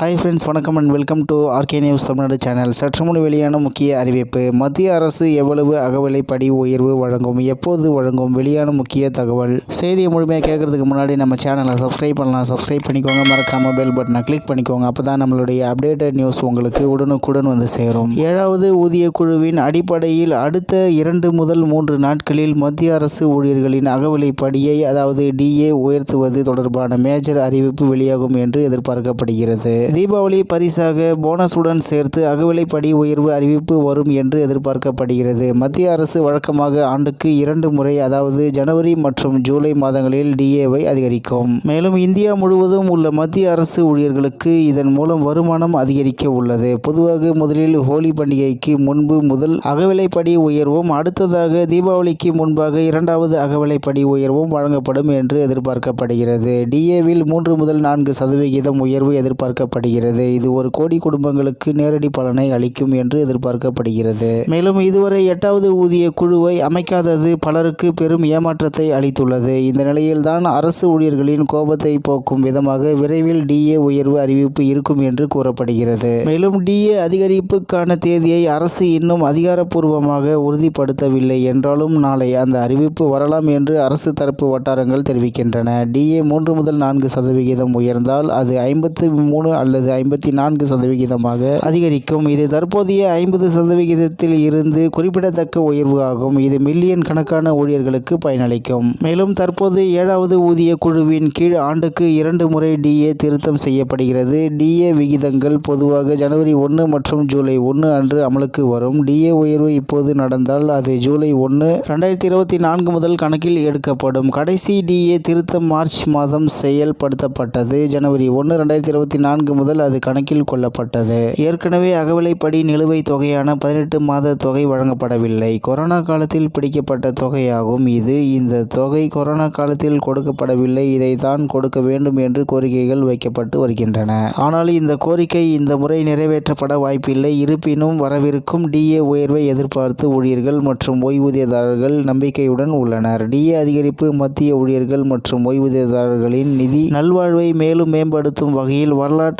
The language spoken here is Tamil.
ஹாய் ஃப்ரெண்ட்ஸ் வணக்கம் and welcome to R K news Tamil Nadu channel சற்று முன் வெளியான முக்கிய அறிவிப்பு. மத்திய அரசு எவ்வளவு அகவிலைப்படி உயர்வு வழங்கும் எப்போது வழங்கும் வெளியான முக்கிய தகவல்? செய்தியை முழுமையாக கேட்கறதுக்கு முன்னாடி நம்ம சேனலை சப்ஸ்கிரைப் பண்ணலாம். சப்ஸ்கிரைப் பண்ணிக்கோங்க. மறக்காம பெல் பட்டனை கிளிக் பண்ணிக்கோங்க. அப்போ தான் நம்மளுடைய அப்டேட்டட் நியூஸ் உங்களுக்கு உடனுக்குடன் வந்து சேரும். ஏழாவது ஊதிய குழுவின் அடிப்படையில் அடுத்த இரண்டு முதல் மூன்று நாட்களில் மத்திய அரசு ஊழியர்களின் அகவிலைப்படியை அதாவது டிஏ உயர்த்துவது தொடர்பான மேஜர் அறிவிப்பு வெளியாகும் என்று எதிர்பார்க்கப்படுகிறது. தீபாவளி பரிசாக போனஸுடன் சேர்த்து அகவிலைப்படி உயர்வு அறிவிப்பு வரும் என்று எதிர்பார்க்கப்படுகிறது. மத்திய அரசு வழக்கமாக ஆண்டுக்கு இரண்டு முறை அதாவது ஜனவரி மற்றும் ஜூலை மாதங்களில் டிஏவை அதிகரிக்கும். மேலும் இந்தியா முழுவதும் உள்ள மத்திய அரசு ஊழியர்களுக்கு இதன் மூலம் வருமானம் அதிகரிக்க உள்ளது. பொதுவாக முதலில் ஹோலி பண்டிகைக்கு முன்பு முதல் அகவிலைப்படி உயர்வும் அடுத்ததாக தீபாவளிக்கு முன்பாக இரண்டாவது அகவிலைப்படி உயர்வும் வழங்கப்படும் என்று எதிர்பார்க்கப்படுகிறது. டிஏவில் மூன்று முதல் நான்கு சதவிகிதம் உயர்வு எதிர்பார்க்கப்படுகிறது. இது ஒரு கோடி குடும்பங்களுக்கு நேரடி பலனை அளிக்கும் என்று எதிர்பார்க்கப்படுகிறது. மேலும் இதுவரை எட்டாவது ஊதிய குழுவை அமைக்காதது பலருக்கு பெரும் ஏமாற்றத்தை அளித்துள்ளது. இந்த நிலையில்தான் அரசு ஊழியர்களின் கோபத்தை போக்கும் விதமாக விரைவில் டிஏ உயர்வு அறிவிப்பு இருக்கும் என்று கூறப்படுகிறது. மேலும் டிஏ அதிகரிப்புக்கான தேதியை அரசு இன்னும் அதிகாரப்பூர்வமாக உறுதிப்படுத்தவில்லை என்றாலும் நாளை அந்த அறிவிப்பு வரலாம் என்று அரசு தரப்பு வட்டாரங்கள் தெரிவிக்கின்றன. டிஏ மூன்று முதல் நான்கு சதவிகிதம் உயர்ந்தால் அது ஐம்பத்து மூணு அல்லது ஐம்பத்தி நான்கு சதவிகிதமாக அதிகரிக்கும். இது தற்போதைய ஐம்பது சதவிகிதத்தில் இருந்து குறிப்பிடத்தக்க உயர்வு ஆகும். இது மில்லியன் கணக்கான ஊழியர்களுக்கு பயனளிக்கும். மேலும் தற்போது ஏழாவது ஊதிய குழுவின் கீழ் ஆண்டுக்கு இரண்டு முறை டிஏ திருத்தம் செய்யப்படுகிறது. டிஏ விகிதங்கள் பொதுவாக ஜனவரி ஒன்று மற்றும் ஜூலை ஒன்று அன்று அமலுக்கு வரும். டிஏ உயர்வு இப்போது நடந்தால் அது ஜூலை ஒன்று ரெண்டாயிரத்தி இருபத்தி நான்கு முதல் கணக்கில் எடுக்கப்படும். கடைசி டிஏ திருத்தம் மார்ச் மாதம் செயல்படுத்தப்பட்டது. ஜனவரி ஒன்று ரெண்டாயிரத்தி இருபத்தி நான்கு முதல் அது கணக்கில் கொள்ளப்பட்டது. ஏற்கனவே அகவிலைப்படி நிலுவைத் தொகையான பதினெட்டு மாத தொகை வழங்கப்படவில்லை. கொரோனா காலத்தில் பிடிக்கப்பட்ட தொகையாகும் இது. இந்த தொகை கொரோனா காலத்தில் கொடுக்கப்படவில்லை. இதை தான் கொடுக்க வேண்டும் என்று கோரிக்கைகள் வைக்கப்பட்டு வருகின்றன. ஆனால் இந்த கோரிக்கை இந்த முறை நிறைவேற்றப்பட வாய்ப்பில்லை. இருப்பினும் வரவிருக்கும் டிஏ உயர்வை எதிர்பார்த்து ஊழியர்கள் மற்றும் ஓய்வூதியதாரர்கள் நம்பிக்கையுடன் உள்ளனர். டிஏ அதிகரிப்பு மத்திய ஊழியர்கள் மற்றும் ஓய்வூதியதாரர்களின் நிதி நல்வாழ்வை மேலும் மேம்படுத்தும் வகையில் வரலாற்று